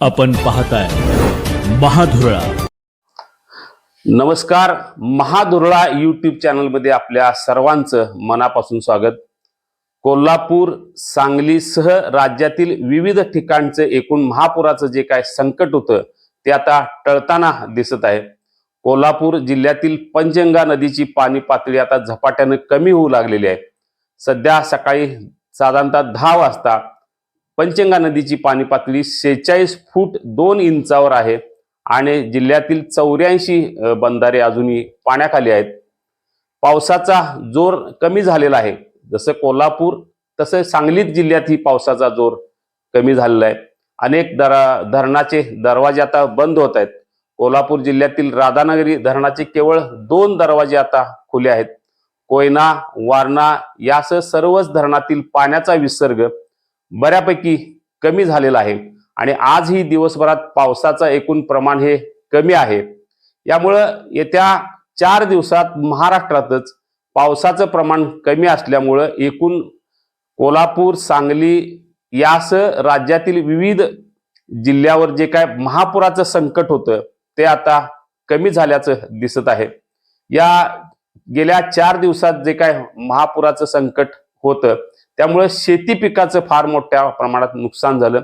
आपण पाहताय महाधुरळा. नमस्कार महादुरळा यूट्यूब चॅनलमध्ये आपल्या सर्वांचं मनापासून स्वागत. कोल्हापूर सांगलीसह राज्यातील विविध ठिकाणचं एकूण महापुराचं जे काय संकट होतं ते आता टळताना दिसत आहे. कोल्हापूर जिल्ह्यातील पंचगंगा नदीची पाणी पातळी आता झपाट्यानं कमी होऊ लागलेली आहे. सध्या सकाळी साधारणतः दहा वाजता पंचंगा नदीची पाणी पातळी सेहेचाळीस फूट दोन इंचावर आहे आणि जिल्ह्यातील चौऱ्याऐंशी बंधारे अजूनही पाण्याखाली आहेत. पावसाचा जोर कमी झालेला आहे. जसं कोल्हापूर तसं सांगलीत जिल्ह्यातही पावसाचा जोर कमी झालेला आहे. अनेक दरा धरणाचे दरवाजे आता बंद होत आहेत. कोल्हापूर जिल्ह्यातील राधानगरी धरणाचे केवळ दोन दरवाजे आता खुले आहेत. कोयना वारणा यासह सर्वच धरणातील पाण्याचा विसर्ग बऱ्यापैकी कमी झालेला आहे. आणि आजही दिवसभरात पावसाचं एकूण प्रमाण हे कमी आहे. यामुळं येत्या चार दिवसात महाराष्ट्रातच पावसाचं प्रमाण कमी असल्यामुळं एकूण कोल्हापूर सांगली यासह राज्यातील विविध जिल्ह्यावर जे काय महापुराचं संकट होतं ते आता कमी झाल्याचं दिसत आहे. या गेल्या चार दिवसात जे काय महापुराचं संकट होतं त्यामुळं शेती पिकाचं फार मोठ्या प्रमाणात नुकसान झालं.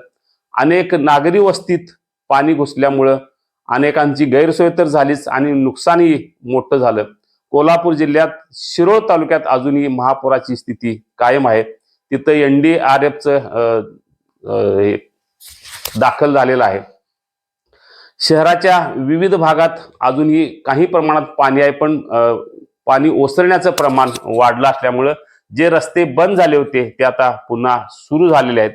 अनेक नागरी वस्तीत पाणी घुसल्यामुळं अनेकांची गैरसोय तर झालीच आणि नुकसानही मोठं झालं. कोल्हापूर जिल्ह्यात शिरोळ तालुक्यात अजूनही महापुराची स्थिती कायम आहे. तिथं एन डी आर एफचं दाखल झालेलं आहे. शहराच्या विविध भागात अजूनही काही प्रमाणात पाणी आहे पण पाणी ओसरण्याचं प्रमाण वाढलं असल्यामुळं जे रस्ते बंद झाले होते ते आता पुन्हा सुरू झालेले आहेत.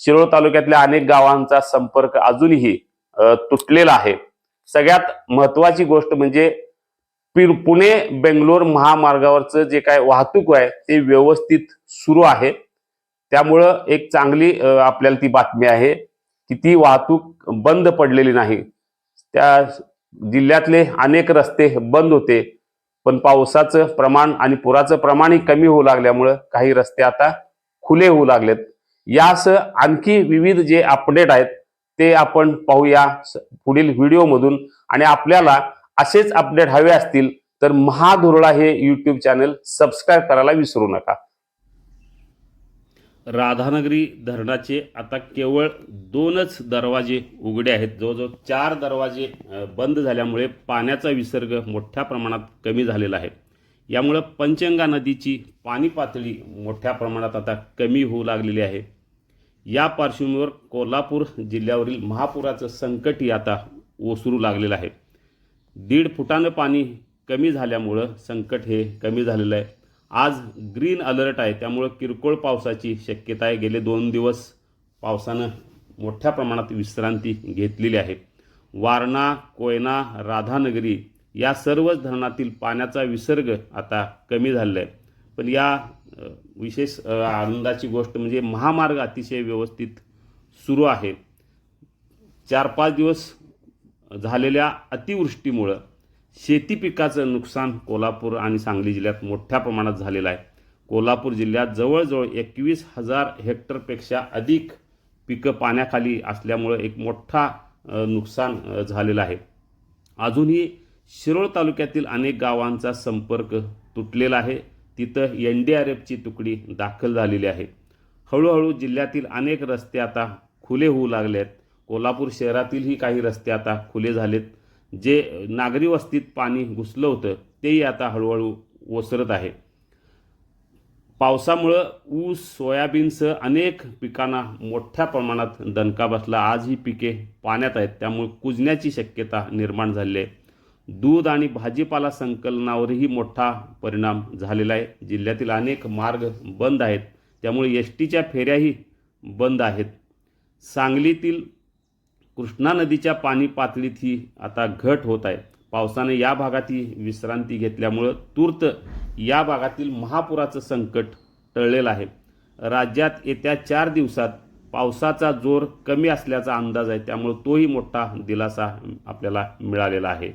शिरोळ तालुक्यातल्या अनेक गावांचा संपर्क अजूनही तुटलेला आहे. सगळ्यात महत्वाची गोष्ट म्हणजे पुणे बेंगलोर महामार्गावरचं जे काय वाहतूक आहे ते व्यवस्थित सुरू आहे. त्यामुळं एक चांगली आपल्याला ती बातमी आहे की ती वाहतूक बंद पडलेली नाही. त्या जिल्ह्यातले अनेक रस्ते बंद होते. पण पावसाचं प्रमाण आणि पुराचं प्रमाणही कमी होऊ लागल्यामुळं काही रस्ते आता खुले होऊ लागलेत. यासह आणखी विविध जे अपडेट आहेत ते आपण पाहूया पुढील व्हिडिओमधून. आणि आपल्याला असेच अपडेट हवे असतील तर महाधुरळा हे यूट्यूब चॅनल सबस्क्राईब करायला विसरू नका. राधानगरी धरणाचे आता केवळ दोनच दरवाजे उघडे आहेत. जवळजवळ चार दरवाजे बंद झाल्यामुळे पाण्याचा विसर्ग मोठ्या प्रमाणात कमी झालेला आहे. यामुळं पंचंगा नदीची पाणी पातळी मोठ्या प्रमाणात आता कमी होऊ लागलेली आहे. या पार्श्वभूमीवर कोल्हापूर जिल्ह्यावरील महापुराचं संकटही आता ओसरू लागलेलं आहे. दीड फुटानं पाणी कमी झाल्यामुळं संकट हे कमी झालेलं आहे. आज ग्रीन अलर्ट आहे त्यामुळं किरकोळ पावसाची शक्यता आहे. गेले दोन दिवस पावसानं मोठ्या प्रमाणात विश्रांती घेतलेली आहे. वारणा कोयना राधानगरी या सर्वच धरणातील पाण्याचा विसर्ग आता कमी झालेला आहे पण या विशेष आनंदाची गोष्ट म्हणजे महामार्ग अतिशय व्यवस्थित सुरू आहे. चार पाच दिवस झालेल्या अतिवृष्टीमुळं शेती पिकाचं नुकसान कोल्हापूर आणि सांगली जिल्ह्यात मोठ्या प्रमाणात झालेलं आहे. कोल्हापूर जिल्ह्यात जवळजवळ एकवीस हजार हेक्टरपेक्षा अधिक पिकं पाण्याखाली असल्यामुळं एक मोठा नुकसान झालेलं आहे. अजूनही शिरोळ तालुक्यातील अनेक गावांचा संपर्क तुटलेला आहे. तिथं एन डी आर एफची तुकडी दाखल झालेली आहे. हळूहळू जिल्ह्यातील अनेक रस्ते आता खुले होऊ लागले आहेत कोल्हापूर शहरातीलही काही रस्ते आता खुले झालेत. जे नागरी वस्तीत पाणी घुसलं होतं तेही आता हळूहळू ओसरत आहे. पावसामुळं ऊस सोयाबीनसह अनेक पिकांना मोठ्या प्रमाणात दणका बसला. आज ही पिके पाण्यात आहेत त्यामुळे कुजण्याची शक्यता निर्माण झाली आहे. दूध आणि भाजीपाला संकलनावरही मोठा परिणाम झालेला आहे. जिल्ह्यातील अनेक मार्ग बंद आहेत त्यामुळे एस टीच्या फेऱ्याही बंद आहेत. सांगलीतील कृष्णा नदीच्या पाणी पातळीतही आता घट होत आहे. पावसाने या भागातही विश्रांती घेतल्यामुळं तूर्त या भागातील महापुराचं संकट टळलेलं आहे. राज्यात येत्या चार दिवसात पावसाचा जोर कमी असल्याचा अंदाज आहे. त्यामुळे तोही मोठा दिलासा आपल्याला मिळालेला आहे.